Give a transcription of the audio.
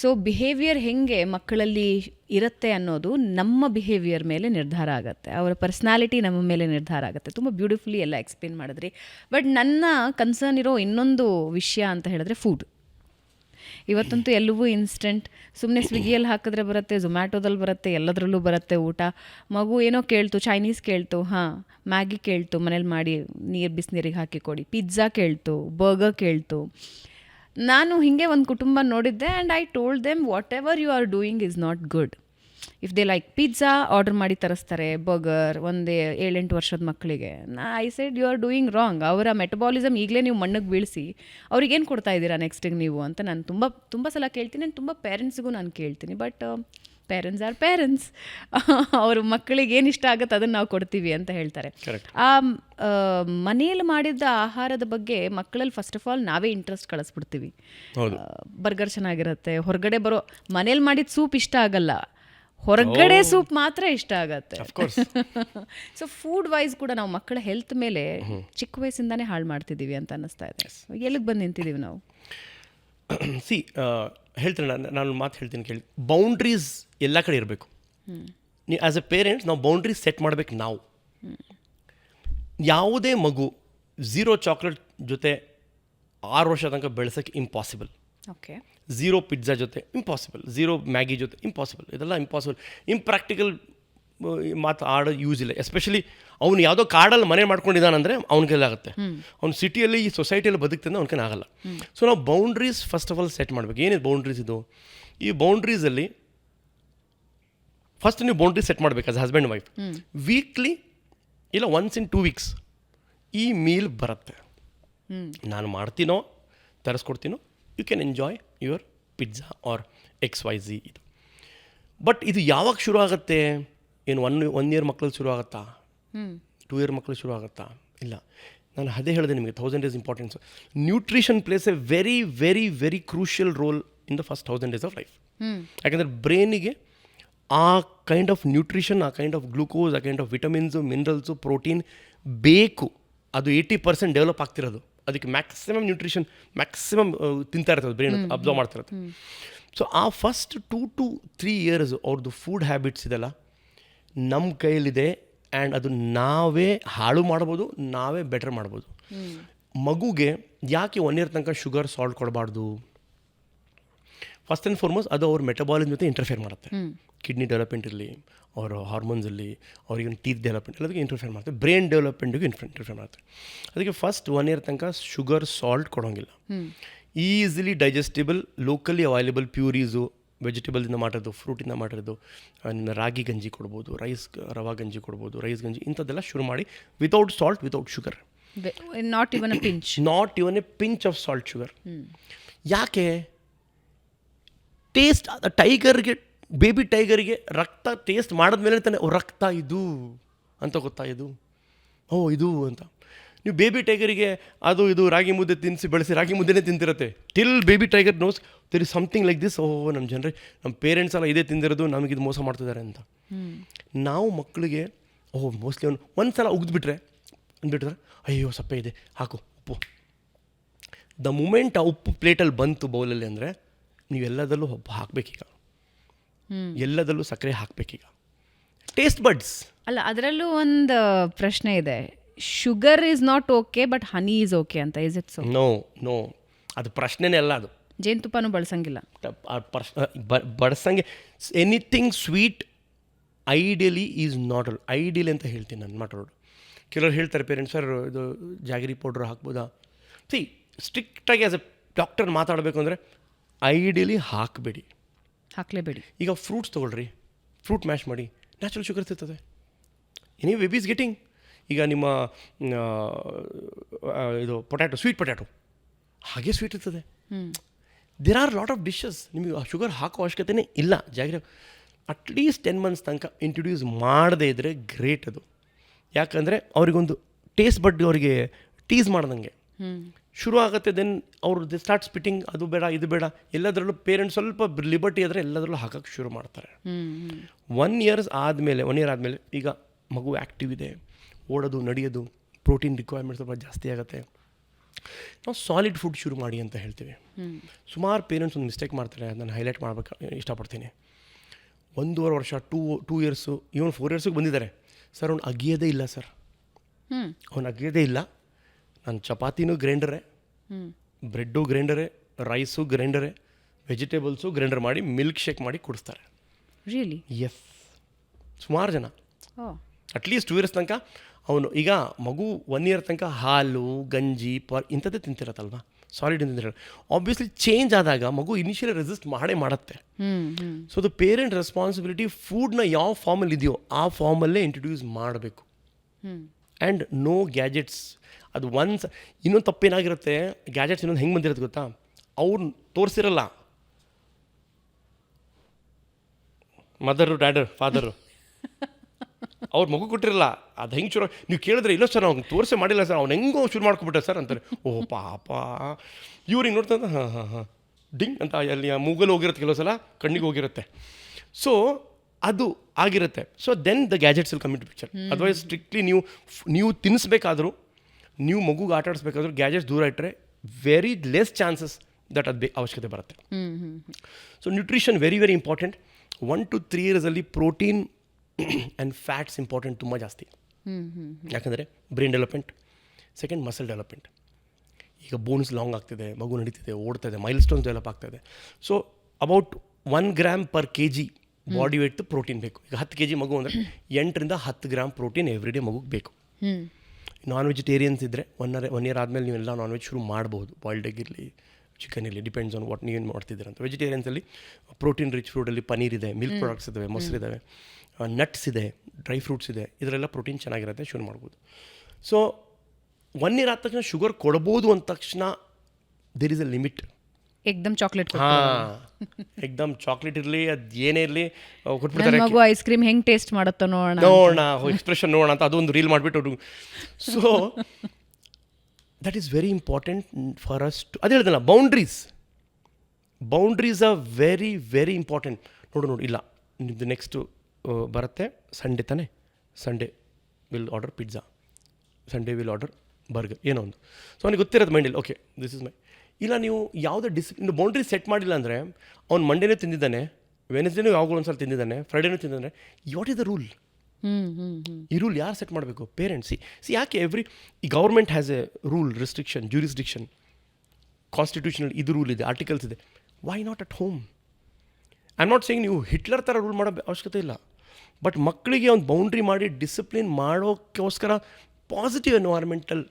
So behaviour ಹೆಂಗೆ ಮಕ್ಕಳಲ್ಲಿ ಇರುತ್ತೆ ಅನ್ನೋದು ನಮ್ಮ ಬಿಹೇವಿಯರ್ ಮೇಲೆ ನಿರ್ಧಾರ ಆಗುತ್ತೆ. ಅವರ ಪರ್ಸ್ನಾಲಿಟಿ ನಮ್ಮ ಮೇಲೆ ನಿರ್ಧಾರ ಆಗುತ್ತೆ. ತುಂಬ ಬ್ಯೂಟಿಫುಲಿ ಎಲ್ಲ ಎಕ್ಸ್ಪ್ಲೇನ್ ಮಾಡಿದ್ರಿ. ಬಟ್ ನನ್ನ ಕನ್ಸರ್ನ್ ಇರೋ ಇನ್ನೊಂದು ವಿಷಯ ಅಂತ ಹೇಳಿದ್ರೆ ಫುಡ್ ಇವತ್ತಂತೂ ಎಲ್ಲವೂ ಇನ್ಸ್ಟೆಂಟ್ ಸುಮ್ಮನೆ ಸ್ವಿಗ್ಗಿಯಲ್ಲಿ ಹಾಕಿದ್ರೆ ಬರುತ್ತೆ ಝೊಮ್ಯಾಟೊದಲ್ಲಿ ಬರುತ್ತೆ, ಎಲ್ಲದರಲ್ಲೂ ಬರುತ್ತೆ ಊಟ. ಮಗು ಏನೋ ಕೇಳ್ತು ಚೈನೀಸ್ ಕೇಳ್ತು, ಹಾಂ ಮ್ಯಾಗಿ ಕೇಳ್ತು, ಮನೇಲಿ ಮಾಡಿ ನೀರು, ಬಿಸಿನೀರಿಗೆ ಹಾಕಿ ಕೊಡಿ. ಪಿಜ್ಜಾ ಕೇಳ್ತು ಬರ್ಗರ್ ಕೇಳ್ತು. ನಾನು ಹಿಂಗೆ ಒಂದು ಕುಟುಂಬ ನೋಡಿದ್ದೆ and I told them whatever you are doing is not good if they like pizza order ಮಾಡಿ ತರಿಸ್ತಾರೆ ಬರ್ಗರ್ ಒಂದೇ ಏಳೆಂಟು ವರ್ಷದ ಮಕ್ಕಳಿಗೆ. ನಾ I said you are doing wrong ಅವರ ಮೆಟಬಾಲಿಸಮ್ ಈಗಲೇ ನೀವು ಮಣ್ಣಿಗೆ ಬೀಳಿಸಿ ಅವ್ರಿಗೇನು ಕೊಡ್ತಾ ಇದ್ದೀರಾ ನೆಕ್ಸ್ಟಿಗೆ ನೀವು? ಅಂತ ನಾನು ತುಂಬ ತುಂಬ ಸಲ ಕೇಳ್ತೀನಿ ನಾನು ತುಂಬ ಪೇರೆಂಟ್ಸ್ಗೂ ನಾನು ಕೇಳ್ತೀನಿ. ಬಟ್ ಪೇರೆಂಟ್ಸ್ ಆರ್ ಪೇರೆಂಟ್ಸ್ ಅವರು ಮಕ್ಕಳಿಗೆ ಏನು ಇಷ್ಟ ಆಗುತ್ತೆ ಅದನ್ನು ನಾವು ಕೊಡ್ತೀವಿ ಅಂತ ಹೇಳ್ತಾರೆ. ಆ ಮನೆಯಲ್ಲಿ ಮಾಡಿದ್ದ ಆಹಾರದ ಬಗ್ಗೆ ಮಕ್ಕಳಲ್ಲಿ ಫಸ್ಟ್ ಆಫ್ ಆಲ್ ನಾವೇ ಇಂಟ್ರೆಸ್ಟ್ ಕಳಿಸ್ಬಿಡ್ತೀವಿ. ಬರ್ಗರ್ ಚೆನ್ನಾಗಿರುತ್ತೆ ಹೊರಗಡೆ ಬರೋ ಮನೇಲಿ ಮಾಡಿದ ಸೂಪ್ ಇಷ್ಟ ಆಗಲ್ಲ. ಹೊರಗಡೆ ಸೂಪ್ ಮಾತ್ರ ಇಷ್ಟ ಆಗತ್ತೆ. ಸೊ ಫುಡ್ ವೈಸ್ ಕೂಡ ನಾವು ಮಕ್ಕಳ ಹೆಲ್ತ್ ಮೇಲೆ ಚಿಕ್ಕ ವಯಸ್ಸಿಂದಾನೇ ಹಾಳು ಮಾಡ್ತಿದ್ದೀವಿ ಅಂತ ಅನ್ನಿಸ್ತಾ ಇದೆ. ಎಲ್ಲಿಗೆ ಬಂದು ನಿಂತಿದ್ದೀವಿ ನಾವು? ಸಿ ಹೇಳ್ತೀನಿ ನಾನು ನಾನು ಮಾತು ಹೇಳ್ತೀನಿ ಕೇಳಿ. ಬೌಂಡ್ರೀಸ್ ಎಲ್ಲ ಕಡೆ ಇರಬೇಕು. ನೀವು ಆ್ಯಸ್ ಎ ಪೇರೆಂಟ್ಸ್ ನಾವು ಬೌಂಡ್ರೀಸ್ ಸೆಟ್ ಮಾಡ್ಬೇಕು ನಾವು. ಯಾವುದೇ ಮಗು ಝೀರೋ ಚಾಕ್ಲೇಟ್ ಜೊತೆ ಆರು ವರ್ಷ ತನಕ ಬೆಳೆಸೋಕ್ಕೆ ಇಂಪಾಸಿಬಲ್ ಓಕೆ ಝೀರೋ ಪಿಜ್ಜಾ ಜೊತೆ ಇಂಪಾಸಿಬಲ್ ಝೀರೋ ಮ್ಯಾಗಿ ಜೊತೆ ಇಂಪಾಸಿಬಲ್ ಇದೆಲ್ಲ ಇಂಪಾಸಿಬಲ್ ಇಂಪ್ರಾಕ್ಟಿಕಲ್ ಮಾತು ಆಡೋ ಯೂಸ್ ಇಲ್ಲ. ಎಸ್ಪೆಷಲಿ ಅವ್ನು ಯಾವುದೋ ಕಾಡಲ್ಲಿ ಮನೆ ಮಾಡ್ಕೊಂಡಿದ್ದಾನಂದರೆ ಆಗುತ್ತೆ. ಅವ್ನು ಸಿಟಿಯಲ್ಲಿ ಈ ಸೊಸೈಟಿಯಲ್ಲಿ ಬದುಕ್ತಿಂದ ಅವ್ನಿಗೆ ಆಗಲ್ಲ. ಸೊ ನಾವು boundaries first of all set ಮಾಡಬೇಕು. ಏನಿದೆ ಬೌಂಡ್ರೀಸ್ ಇದು? ಈ ಬೌಂಡ್ರೀಸಲ್ಲಿ ಫಸ್ಟ್ ನೀವು ಬೌಂಡ್ರಿ ಸೆಟ್ ಮಾಡಬೇಕು ಆಸ್ ಹಸ್ಬೆಂಡ್ ವೈಫ್ ವೀಕ್ಲಿ ಇಲ್ಲ ಒನ್ಸ್ ಇನ್ ಟೂ ವೀಕ್ಸ್ ಈ ಮೀಲ್ ಬರುತ್ತೆ. ನಾನು ಮಾಡ್ತೀನೋ ತರಿಸ್ಕೊಡ್ತೀನೋ you can enjoy your pizza or X Y Z ಇದು. ಬಟ್ ಇದು ಯಾವಾಗ ಶುರು ಆಗುತ್ತೆ? ಏನು ಒನ್ ಒನ್ ಇಯರ್ ಮಕ್ಕಳು ಶುರು ಆಗುತ್ತಾ? ಟೂ ಇಯರ್ ಮಕ್ಕಳು ಶುರು ಆಗುತ್ತಾ? ಇಲ್ಲ. ನಾನು ಅದೇ ಹೇಳಿದೆ ನಿಮಗೆ thousand days importance nutrition plays a very very very crucial role in the first thousand days of life ಯಾಕಂದರೆ ಬ್ರೈನಿಗೆ ಆ ಕೈಂಡ್ ಆಫ್ ನ್ಯೂಟ್ರಿಷನ್ ಆ ಕೈಂಡ್ ಆಫ್ ಗ್ಲೂಕೋಸ್ ಆ kind of vitamins minerals protein ಬೇಕು. ಅದು ಏಯ್ಟಿ ಪರ್ಸೆಂಟ್ ಡೆವಲಪ್ ಆಗ್ತಿರೋದು. ಅದಕ್ಕೆ maximum nutrition maximum ತಿಂತಾ ಇರ್ತದೆ ಬ್ರೈನ್ ಅಬ್ಸರ್ವ್ ಮಾಡ್ತಿರುತ್ತೆ ಸೊ ಆ first two to three years ಅವ್ರದ್ದು ಫುಡ್ ಹ್ಯಾಬಿಟ್ಸ್ ಇದೆಲ್ಲ ನಮ್ಮ ಕೈಯಲ್ಲಿದೆ ಆ್ಯಂಡ್ ಅದು ನಾವೇ ಹಾಳು ಮಾಡ್ಬೋದು ನಾವೇ ಬೆಟರ್ ಮಾಡ್ಬೋದು. ಮಗುಗೆ ಯಾಕೆ ಒನ್ ಇಯರ್ ತನಕ ಶುಗರ್ ಸಾಲ್ಟ್ ಕೊಡಬಾರ್ದು? ಫಸ್ಟ್ ಆ್ಯಂಡ್ ಫಾರ್ಮೋಸ್ಟ್ ಅದು ಅವ್ರ ಮೆಟಬಾಲಿಸಮ್ ಜೊತೆ ಇಂಟರ್ಫೇರ್ ಮಾಡುತ್ತೆ. ಕಿಡ್ನಿ ಡೆವಲಪ್ಮೆಂಟ್ ಇರಲಿ ಅವರ ಹಾರ್ಮೋನ್ಸಲ್ಲಿ ಅವ್ರಿಗೆ ಟೀತ್ ಡೆವಲಪ್ಮೆಂಟ್ ಎಲ್ಲದಕ್ಕೆ ಇಂಟರ್ಫೇರ್ ಮಾಡುತ್ತೆ. ಬ್ರೈನ್ ಡೆವಲಪ್ಮೆಂಟಿಗೂ ಇಂಟರ್ಫೇರ್ ಮಾಡುತ್ತೆ. ಅದಕ್ಕೆ ಫಸ್ಟ್ ಒನ್ ಇಯರ್ ತನಕ sugar salt ಕೊಡೋಂಗಿಲ್ಲ. Easily digestible locally available purees ವೆಜಿಟೇಬಲ್ಸಿಂದ ಮಾಡಿರೋದು ಫ್ರೂಟಿಂದ ಮಾಡಿರೋದು ನಿಮ್ಮ ರಾಗಿ ಗಂಜಿ ಕೊಡ್ಬೋದು ರೈಸ್ ರವಾ ಗಂಜಿ ಕೊಡ್ಬೋದು ರೈಸ್ ಗಂಜಿ ಇಂಥದ್ದೆಲ್ಲ ಶುರು ಮಾಡಿ without salt without sugar not even a pinch not even a pinch of salt sugar ಯಾಕೆ? ಟೇಸ್ಟ್ ಟೈಗರ್ಗೆ ಬೇಬಿ ಟೈಗರ್ಗೆ ರಕ್ತ ಟೇಸ್ಟ್ ಮಾಡಿದ್ಮೇಲೆ ತಾನೆ ರಕ್ತ ಇದು ಅಂತ ಗೊತ್ತಾಯಿದು ಓ ಇದು ಅಂತ. ನೀವು ಬೇಬಿ ಟೈಗರಿಗೆ ಅದು ಇದು ರಾಗಿ ಮುದ್ದೆ ತಿನ್ನಿಸಿ ಬೆಳೆಸಿ ರಾಗಿ ಮುದ್ದೆನೇ ತಿಂತಿರುತ್ತೆ. Till baby tiger knows there is something like this ಓ ನಮ್ಮ ಜನರೇ ನಮ್ಮ ಪೇರೆಂಟ್ಸ್ ಎಲ್ಲ ಇದೇ ತಿಂದಿರೋದು ನಮಗಿದು ಮೋಸ ಮಾಡ್ತಿದ್ದಾರೆ ಅಂತ. ನಾವು ಮಕ್ಕಳಿಗೆ ಓಹ್ ಮೋಸ್ಟ್ಲಿ ಅವನು ಒಂದು ಸಲ ಉಗಿದ್ಬಿಟ್ರೆ ಅಂದ್ಬಿಟ್ರೆ ಅಯ್ಯೋ ಸಪ್ಪೆ ಇದೆ ಹಾಕು ಉಪ್ಪು. ದ ಮೂಮೆಂಟ್ ಆ ಉಪ್ಪು ಪ್ಲೇಟಲ್ಲಿ ಬಂತು ಬೌಲಲ್ಲಿ ಅಂದರೆ ನೀವು ಎಲ್ಲದಲ್ಲೂ ಉಪ್ಪು ಹಾಕಬೇಕೀಗ. ಎಲ್ಲದಲ್ಲೂ ಸಕ್ಕರೆ ಹಾಕಬೇಕೀಗ. ಟೇಸ್ಟ್ ಬಡ್ಸ್ ಅಲ್ಲ ಅದರಲ್ಲೂ ಒಂದು ಪ್ರಶ್ನೆ ಇದೆ. Sugar is not okay but honey is okay ಅಂತ. Is it so no no ಅದು ಪ್ರಶ್ನೆನೇ ಅಲ್ಲ ಅದು. ಜೇನುತುಪ್ಪನೂ ಬಳಸಂಗಿಲ್ಲ. ಬಳಸಂಗೆ ಪ್ರಶ್ ಬಡ್ಸಂಗೆ anything sweet ideally is not ಅಲ್ ಐಡಿಯಲಿ ಅಂತ ಹೇಳ್ತೀನಿ ನನ್ನ ಮಾತಾಡೋದು ಕೆಲವರು ಹೇಳ್ತಾರೆ ಪೇರೆಂಟ್ಸ್ ಸರ್ ಇದು ಜಾಗರಿ ಪೌಡ್ರ್ ಹಾಕ್ಬೋದಾ? ಸಿ ಸ್ಟ್ರಿಕ್ಟಾಗಿ ಆಸ್ ಎ ಡಾಕ್ಟರ್ ಮಾತಾಡಬೇಕು ಅಂದರೆ ಐಡಿಯಲಿ ಹಾಕಬೇಡಿ. ಹಾಕಲೇಬೇಡಿ. ಈಗ ಫ್ರೂಟ್ಸ್ ತೊಗೊಳ್ರಿ. ಫ್ರೂಟ್ ಮ್ಯಾಶ್ ಮಾಡಿ. ನ್ಯಾಚುರಲ್ ಶುಗರ್ ಸಿಗ್ತದೆ ಎನಿ ಬೇಬಿ ಇಸ್ ಗೆಟಿಂಗ್ ಈಗ ನಿಮ್ಮ ಇದು ಪೊಟ್ಯಾಟೊ ಸ್ವೀಟ್ ಪೊಟ್ಯಾಟೊ ಹಾಗೆ ಸ್ವೀಟ್ ಇರ್ತದೆ. There are lot of dishes ನಿಮಗೆ ಶುಗರ್ ಹಾಕೋ ಅವಶ್ಯಕತೆನೇ ಇಲ್ಲ. ಜಾಗ್ರ ಅಟ್ಲೀಸ್ಟ್ ಟೆನ್ ಮಂತ್ಸ್ ತನಕ ಇಂಟ್ರೊಡ್ಯೂಸ್ ಮಾಡದೇ ಇದ್ದರೆ ಗ್ರೇಟ್ ಅದು. ಯಾಕಂದರೆ ಅವರಿಗೊಂದು ಟೇಸ್ಟ್ ಬಡ್ಡಿ ಅವರಿಗೆ ಟೀಸ್ ಮಾಡ್ದಂಗೆ. ಶುರು ಆಗುತ್ತೆ ದೆನ್ ಅವರು ದಿ ಸ್ಟಾರ್ಟ್ ಸ್ಪಿಟಿಂಗ್ ಅದು ಬೇಡ ಇದು ಬೇಡ. ಎಲ್ಲದರಲ್ಲೂ ಪೇರೆಂಟ್ಸ್ ಸ್ವಲ್ಪ ಲಿಬರ್ಟಿ ಆದರೆ ಎಲ್ಲದರಲ್ಲೂ ಹಾಕೋಕ್ಕೆ ಶುರು ಮಾಡ್ತಾರೆ. ಒನ್ ಇಯರ್ಸ್ ಆದಮೇಲೆ ಒನ್ ಇಯರ್ ಆದಮೇಲೆ ಈಗ ಮಗು ಆ್ಯಕ್ಟಿವ್ ಇದೆ. ಓಡೋದು ನಡೆಯೋದು ಪ್ರೋಟೀನ್ ರಿಕ್ವೈರ್ಮೆಂಟ್ ಸ್ವಲ್ಪ ಜಾಸ್ತಿ ಆಗುತ್ತೆ. ನಾವು ಸಾಲಿಡ್ ಫುಡ್ ಶುರು ಮಾಡಿ ಅಂತ ಹೇಳ್ತೀವಿ. ಸುಮಾರು ಪೇರೆಂಟ್ಸ್ ಒಂದು ಮಿಸ್ಟೇಕ್ ಮಾಡ್ತಾರೆ ನಾನು ಹೈಲೈಟ್ ಮಾಡ್ಬೇಕು ಇಷ್ಟಪಡ್ತೀನಿ. ಒಂದೂವರೆ ವರ್ಷ two two years even four ಇಯರ್ಸಿಗೆ ಬಂದಿದ್ದಾರೆ. ಸರ್ ಅವ್ನು ಅಗಿಯೋದೇ ಇಲ್ಲ ಸರ್. ಅವ್ನು ಅಗಿಯೋದೇ ಇಲ್ಲ. ನಾನು ಚಪಾತಿನೂ ಗ್ರೈಂಡರೇ ಬ್ರೆಡ್ಡು ಗ್ರೈಂಡರೇ ರೈಸು ಗ್ರೈಂಡರೇ ವೆಜಿಟೇಬಲ್ಸು ಗ್ರೈಂಡರ್ ಮಾಡಿ ಮಿಲ್ಕ್ ಶೇಕ್ ಮಾಡಿ ಕುಡಿಸ್ತಾರೆ. ರಿಯಲಿ ಎಸ್ ಸುಮಾರು ಜನ. ಅಟ್ಲೀಸ್ಟ್ ಟೂ ಇಯರ್ಸ್ ತನಕ ಅವನು ಈಗ ಮಗು ಒನ್ ಇಯರ್ ತನಕ ಹಾಲು ಗಂಜಿ ಪ ಇಂಥದ್ದೇ ತಿಂತಿರತ್ತಲ್ವಾ? ಸಾಲಿಡ್ ತಿಂತಿರ ಆಬ್ವಿಯಸ್ಲಿ ಚೇಂಜ್ ಆದಾಗ ಮಗು ಇನಿಷಿಯಲಿ ರೆಸಿಸ್ಟ್ ಮಾಡೇ ಮಾಡುತ್ತೆ. ಸೊ ಅದು ಪೇರೆಂಟ್ ರೆಸ್ಪಾನ್ಸಿಬಿಲಿಟಿ ಫುಡ್ನ ಯಾವ ಫಾರ್ಮಲ್ಲಿ ಇದೆಯೋ ಆ ಫಾರ್ಮಲ್ಲೇ ಇಂಟ್ರೊಡ್ಯೂಸ್ ಮಾಡಬೇಕು. ಆ್ಯಂಡ್ ನೋ ಗ್ಯಾಜೆಟ್ಸ್ ಅದು ಒನ್ಸ್ ಇನ್ನೊಂದು ತಪ್ಪೇನಾಗಿರುತ್ತೆ ಗ್ಯಾಜೆಟ್ಸ್ ಇನ್ನೊಂದು ಹೆಂಗೆ ಬಂದಿರೋದು ಗೊತ್ತಾ? ಅವ್ರು ತೋರಿಸಿರಲ್ಲ. ಮದರು ಡ್ಯಾಡರ್ ಫಾದರು ಅವ್ರ ಮಗು ಕೊಟ್ಟಿರಲ್ಲ ಅದು ಹೆಂಗೆ ಶುರು ನೀವು ಕೇಳಿದ್ರೆ ಇಲ್ಲ ಸರ್ ಅವ್ನು ತೋರಿಸೆ ಮಾಡಿಲ್ಲ ಸರ್ ಅವ್ನು ಹೆಂಗೋ ಶುರು ಮಾಡ್ಕೊಬಿಟ್ಟೆ ಸರ್ ಅಂತಾರೆ. ಓ ಪಾಪ. ಇವ್ರಿಗೆ ನೋಡ್ತಾ ಹಾಂ ಹಾಂ ಹಾಂ. ಡಿಂಗ್ ಅಂತ ಅಲ್ಲಿ ಆ ಮೂಗಲ್ಲಿ ಹೋಗಿರುತ್ತೆ ಕೆಲವು ಸಲ ಕಣ್ಣಿಗೆ ಹೋಗಿರುತ್ತೆ. ಸೊ ಅದು ಆಗಿರುತ್ತೆ. So then the gadgets will commit picture advise strictly ನೀವು ನೀವು ತಿನ್ನಿಸ್ಬೇಕಾದ್ರೂ ನೀವು ಮಗುಗೆ ಆಟ ಆಡಿಸ್ಬೇಕಾದ್ರೂ ಗ್ಯಾಜೆಟ್ಸ್ ದೂರ ಇಟ್ಟರೆ ವೆರಿ ಲೆಸ್ ಚಾನ್ಸಸ್ ದಟ್ ಅದು ಬೇ ಅವಶ್ಯಕತೆ ಬರುತ್ತೆ. So nutrition very very important one two three ಇಯರ್ಸಲ್ಲಿ protein and fats important ತುಂಬ ಜಾಸ್ತಿ. ಯಾಕಂದರೆ brain development second muscle development ಈಗ ಬೋನ್ಸ್ ಲಾಂಗ್ ಆಗ್ತಿದೆ ಮಗು ನಡೀತಿದೆ ಓಡ್ತದೆ ಮೈಲ್ ಸ್ಟೋನ್ಸ್ ಡೆವಲಪ್ ಆಗ್ತದೆ. So about one gram per K G body weight protein ಬೇಕು. ಈಗ ಹತ್ತು ಕೆ ಜಿ ಮಗು ಅಂದರೆ ಎಂಟರಿಂದ ಹತ್ತು ಗ್ರಾಮ್ ಪ್ರೋಟೀನ್ ಎವ್ರಿ ಡೇ ಮಗುಗೆ ಬೇಕು. ನಾನ್ ವೆಜಿಟೇರಿಯನ್ಸ್ ಇದ್ದರೆ ಒನ್ ಅರ್ ಒನ್ ಇಯರ್ ಆದಮೇಲೆ ನೀವೆಲ್ಲ ನಾನ್ ವೆಜ್ ಶುರು ಮಾಡ್ಬೋದು. ಬಾಯ್ಲ್ಡ್ ಎಗ್ ಇರಲಿ ಚಿಕನ್ ಇರಲಿ ಡಿಪೆಂಡ್ಸ್ ಆನ್ ವಾಟ್ ನೀವೇನು ಮಾಡ್ತಿದ್ದೀರ ಅಂತ ವೆಜಿಟೇರಿಯನ್ಸಲ್ಲಿ ಪ್ರೋಟೀನ್ ರಿಚ್ ಫ್ರೂಡಲ್ಲಿ ಪನೀರ್ ಇದೆ ಮಿಲ್ಕ್ ಪ್ರಾಡಕ್ಟ್ಸ್ ಇದ್ದಾವೆ ಮೊಸರಿದ್ದಾವೆ ನಟ್ಸ್ ಇದೆ ಡ್ರೈ ಫ್ರೂಟ್ಸ್ ಇದೆ ಇದರೆಲ್ಲ ಪ್ರೋಟೀನ್ ಚೆನ್ನಾಗಿರುತ್ತೆ ಶುರು ಮಾಡ್ಬೋದು. ಸೊ ಒನ್ ಇಯರ್ ಆದ ತಕ್ಷಣ ಶುಗರ್ ಕೊಡ್ಬೋದು ಅಂದ ತಕ್ಷಣ ದೇರ್ ಇಸ್ ಅ ಲಿಮಿಟ್ ಎಕ್ದಮ್ ಚಾಕ್ಲೇಟ್ ಹಾಂ ಎಕ್ದಮ್ ಚಾಕ್ಲೇಟ್ ಇರಲಿ ಅದು ಏನೇ ಇರಲಿ ಕೊಟ್ಬಿಡ್ತಾರೆ ಮಗು ಐಸ್ ಕ್ರೀಮ್ ಹೆಂಗೆ ಟೇಸ್ಟ್ ಮಾಡುತ್ತೋ ನೋಡೋಣ ನೋಡೋಣ ಎಕ್ಸ್ಪ್ರೆಷನ್ ನೋಡೋಣ ಅಂತ ಅದೊಂದು ರೀಲ್ ಮಾಡಿಬಿಟ್ಟು so that is very important for us to ಅದು ಹೇಳ್ದಲ್ಲ boundaries boundaries are very very important ನೋಡು ನೋಡು, ಇಲ್ಲ. ನಿಮ್ಮದು ನೆಕ್ಸ್ಟು ಬರುತ್ತೆ. ಸಂಡೇ ತಾನೇ? Sunday will order pizza Sunday will order burger ಏನೋ ಒಂದು. ಸೊ ಅವ್ನಿಗೆ ಗೊತ್ತಿರೋದು ಮೈಂಡಲ್ಲಿ ಓಕೆ ದಿಸ್ ಇಸ್ ಮೈ ಇಲ್ಲ, ನೀವು ಯಾವುದೇ ಡಿಸಿಪ್ಲಿನ್ ಬೌಂಡ್ರಿ ಸೆಟ್ ಮಾಡಿಲ್ಲ ಅಂದರೆ, ಅವ್ನು ಮಂಡೇನೂ ತಿಂದಿದ್ದಾನೆ ವೆನೆಸ್ಡೇನೂ ಯಾವಾಗಲೂ ಒಂದು ಸಲ ತಿಂದಿದ್ದಾನೆ ಫ್ರೈಡೇನೂ ತಿಂದಿದ್ದಾನೆ. ವಾಟ್ ಇಸ್ ದ ರೂಲ್ ಈ ರೂಲ್ ಯಾರು ಸೆಟ್ ಮಾಡಬೇಕು? ಪೇರೆಂಟ್ಸ್ ಸಿ ಯಾಕೆ ಎವ್ರಿ ಈ government has a rule restriction jurisdiction constitutional ಇದು ರೂಲ್ ಇದೆ ಆರ್ಟಿಕಲ್ಸ್ ಇದೆ. Why not at home I am not saying ನೀವು ಹಿಟ್ಲರ್ ಥರ ರೂಲ್ ಮಾಡೋ ಅವಶ್ಯಕತೆ ಇಲ್ಲ. ಬಟ್ ಮಕ್ಕಳಿಗೆ ಒಂದು ಬೌಂಡ್ರಿ ಮಾಡಿ ಡಿಸಿಪ್ಲಿನ್ ಮಾಡೋಕ್ಕೋಸ್ಕರ ಪಾಸಿಟಿವ್ ಎನ್ವೈರ್ಮೆಂಟಲ್